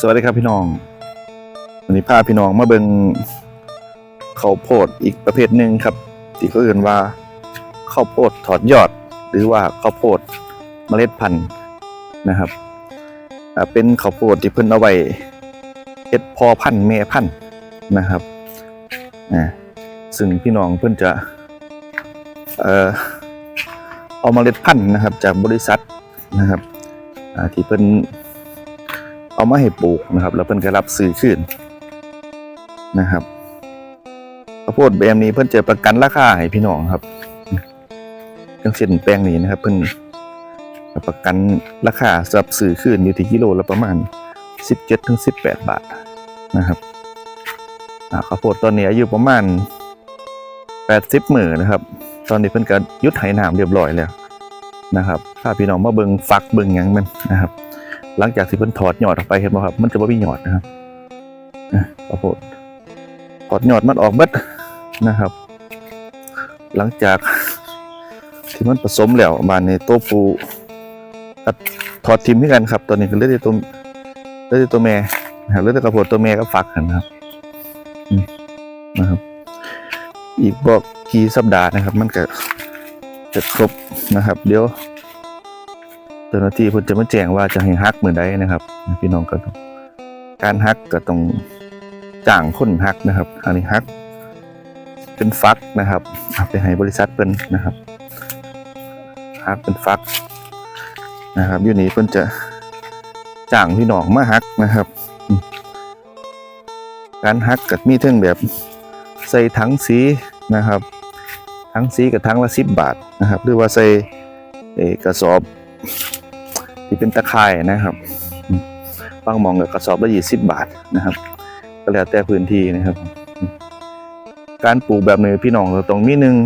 สวัสดีครับพี่น้องวันนี้พาพี่น้องมาเบิงข้าวโพดอีกประเภทหนึ่งครับ ที่เขาเรียกว่าข้าวโพดถอดยอด หรือว่าข้าวโพดเมล็ดพันธุ์นะครับเป็นข้าวโพดที่เพิ่นเอาไว้เฮ็ดพอพันธุ์แม่พันธุ์นะครับซึ่งพี่น้องเพิ่นจะเอ่อเอาเมล็ดพันธุ์นะครับ จากบริษัทนะครับที่เพิ่น เอามาให้ปลูกนะครับ แล้วเพิ่นก็รับซื้อคืนนะครับข้าวโพดแบบนี้เพิ่นจะประกันราคาให้พี่น้องครับจังเช่นแปลงนี้นะครับ เพิ่นประกันราคาสำหรับซื้อคืนอยู่ที่กิโลละประมาณ 17ถึง18 บาทนะครับข้าวโพดตอนนี้อายุประมาณ 80มื้อนะครับ ตอนนี้เพิ่นก็ยุดไหน้ำเรียบร้อยแล้วนะครับ ถ้าพี่น้องมาเบิงฟักเบิงยังมันนะครับ หลังจากที่เพิ่นถอดหยอดออกไปเห็นบ่ครับ มันจะบ่มีหยอดนะครับอะข้าวโพดถอดหยอดมันออกเบิดนะครับ หลังจากที่มันผสมแล้วบานในตัวปูถอดทิมให้กันครับ ตอนนี้ก็เลือแต่ตัวเลือแต่ตัวแม่นะครับเลือแต่ข้าวโพดตัวแม่ก็ฟักกันนะครับนะครับ อีกบอกกี่สัปดาห์นะครับ มันก็จะครบนะครับ เดี๋ยว จ้าหน้าที่เพิ่นจะมาแจ้งว่าจะให้ฮักมือใดนะครับ พี่น้องก็ต้องการฮักก็ต้องจ้างคนฮักนะครับอันนี้ฮักเป็นฟักนะครับเอาไปให้บริษัทเพิ่นนะครับฮักเป็นฟักนะครับอยู่นี้เพิ่นจะจ้างพี่น้องมาฮักนะครับ การฮักก็มีเท่งแบบใส่ถังสีนะครับถังสีกับถังละสิบบาทนะครับ หรือว่าใส่กระสอบ ที่เป็นตะข่ายนะครับบางมองกับกระสอบละยี่สิบบาทนะครับ ก็แล้วแต่พื้นที่นะครับ การปลูกแบบนี้พี่น้องเราต้องมีหนึ่ง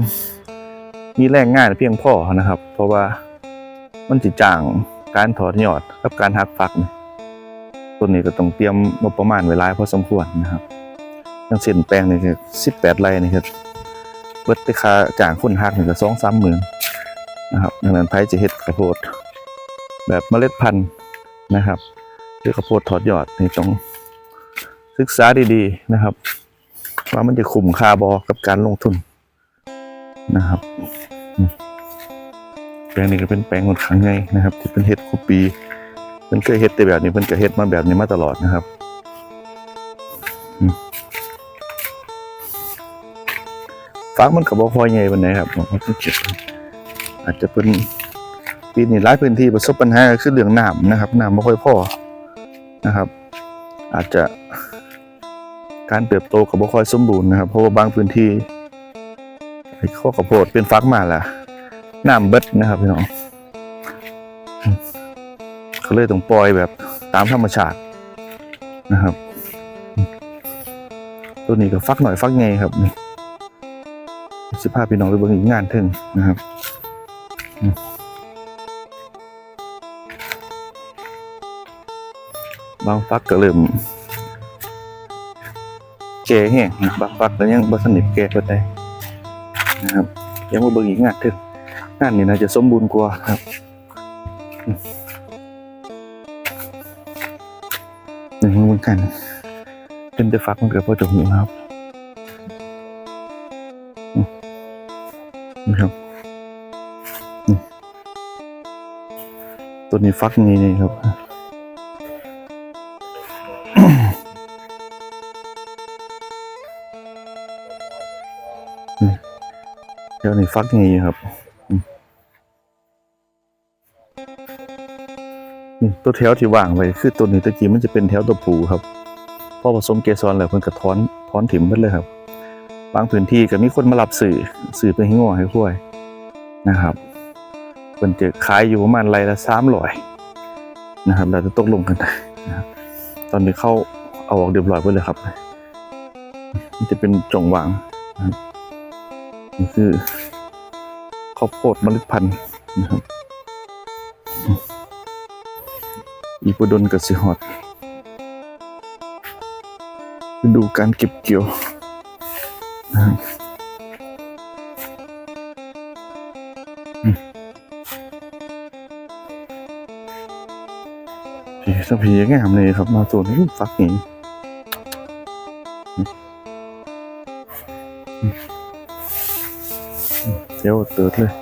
มีแรงงานเพียงพอนะครับ เพราะว่ามันจิจ้างการถอดยอดกับการหักฝักนี่ต้นนี้ก็ต้องเตรียมงบประมาณไว้หลายพอสมควรนะครับอย่างเส้นแปลงนี่คือสิบแปดไร่นี่คือเบิดราคาจ้างคนหักนี่ก็สองสามหมื่นนะครับดังนั้นไผจะเฮ็ดข้าวโพด แบบเมล็ดพันธุ์นะครับหรือข้าวโพดถอดยอดนี่ต้องศึกษาดีๆนะครับ ว่ามันจะคุ้มค่าบอกับการลงทุนนะครับแปลงนี้ก็เป็นแปลงคนข้างใหญ่นะครับ ที่เป็นเฮ็ดคุปีเป็นเคยเฮ็ดแต่แบบนี้เป็นก็เฮ็ดมาแบบนี้มาตลอดนะครับฟักมันก็บ่ค่อยใหญ่ปานครับผมว่าต้องเก็บอาจจะเป็น ปีนี้หลายพื้นที่ประสบปัญหาคือเรื่องน้ำนะครับน้ำไม่ค่อยพอนะครับ อาจจะการเติบโตก็บ่ค่อยสมบูรณ์นะครับ เพราะว่าบางพื้นที่ข้อข้าวโพดเป็นฟักมาและน้ำเบิดนะครับพี่น้องเขาเลยต้องปล่อยแบบตามธรรมชาตินะครับ ตัวนี้ก็ฟักหน่อยฟักไงครับนี่สิพาพี่น้องไปเบิ่งอีกงานเทึงนะครับ บางฟักก็เริ่มแก่แห้งบางฟักก็ยังบ่สนิทแก่ก็ได้นะครับ ยังมาเบิ่งอีกงานถอะงานนี้น่าจะสมบูรณ์กว่าครับนี่มันเหมือนกันเป็นแต่ฟักมันเกิดพอจะหูครับนะครับตัวนี้ฟักนี้นี่ครับ เดี๋ยวนี้ฟักไงอยู่ครับนี่ตัวแถวที่ว่างไว้คือตัวนี้ตะกี้มันจะเป็นแถวตัวผูครับพอผสมเกสรแล้วเพิ่นก็ถอนถอนถิ่มหมดเลยครับ บางพื้นที่ก็มีคนมารับสื่อสื่อเป็นให้งัวให้ควยนะครับเพิ่นจะขายอยู่ประมาณไรละ300นะครับแล้วจะตกลงกันนะครับตอนนี้เข้าเอาออกเรียบร้อยไปเลยครับ มันจะเป็นจงวางนะครับ นี่คือข้าวโพดมล็ดพันธุ์นะครับ อีปดนกับสิฮอดดูการเก็บเกี่ยวนะครับอืมผีสผีงามเลยครับ มาส่วนฟักนี้ เดี๋ยวเติร์ดเลย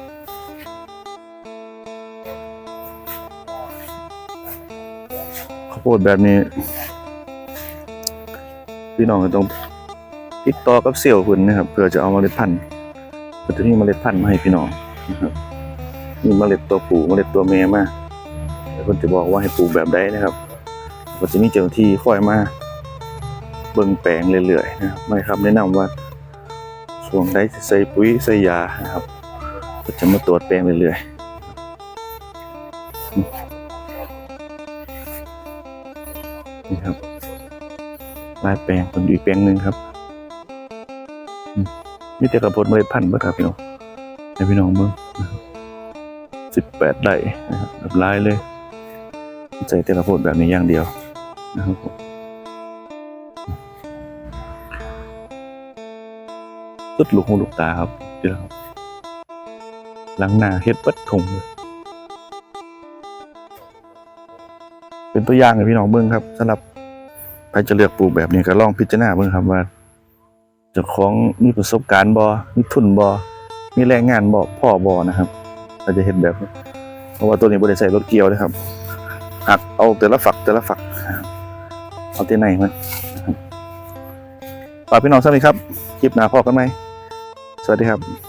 ข้าวโพดแบบนี้ พี่น้องก็ต้องติดต่อกับเซลล์คุณนนะครับ เพื่อจะเอาเมล็ดพันธุ์เพื่อจะมีเมล็ดพันธุ์มาให้พี่น้องนะครับมีเมล็ดตัวผู้เมล็ดตัวแม่มาแล้วคนจะบอกว่าให้ปลูกแบบใดนะครับก็จะมีเจ้าหน้าที่คอยมาเบิ่งแปลงเรื่อยๆนะครับไม่ครับแนะนำว่า ช่วงใดสิใส่ปุ๋ยใส่ยานะครับก็จะมาตรวจแปลงเรื่อยๆนี่ครับลายแปลงคนอีกแปลงหนึ่งครับมีแต่กระพดเมล็ดพันธุ์เบ่ครับพี่น้องให้พี่น้องเบิ่งสิบแปดไร่นะครับแบบลายเลยใส่แต่กระพดแบบนี้อย่างเดียวนะครับผม สุดลูกหูลูกตาครับเดี๋ยวครับหลังหนาเฮ็ดปัดทงเลยเป็นตัวอย่างให้พี่น้องเบิ่งครับสำหรับใครจะเลือกปลูกแบบนี้ก็ลองพิจารณาเบิ่งครับว่าเจ้าของมีประสบการณ์บ่มีทุนบ่มีแรงงานบ่พ่อบ่นะครับเราจะเห็นแบบเพราะว่าตัวนี้บ่ได้ใส่รถเกี่ยวนะครับหักเอาแต่ละฝักแต่ละฝัก เอาที่ไหนมันฝากพี่น้องสักนิดครับ คลิปหน้าพอกันไหม สวัสดีครับ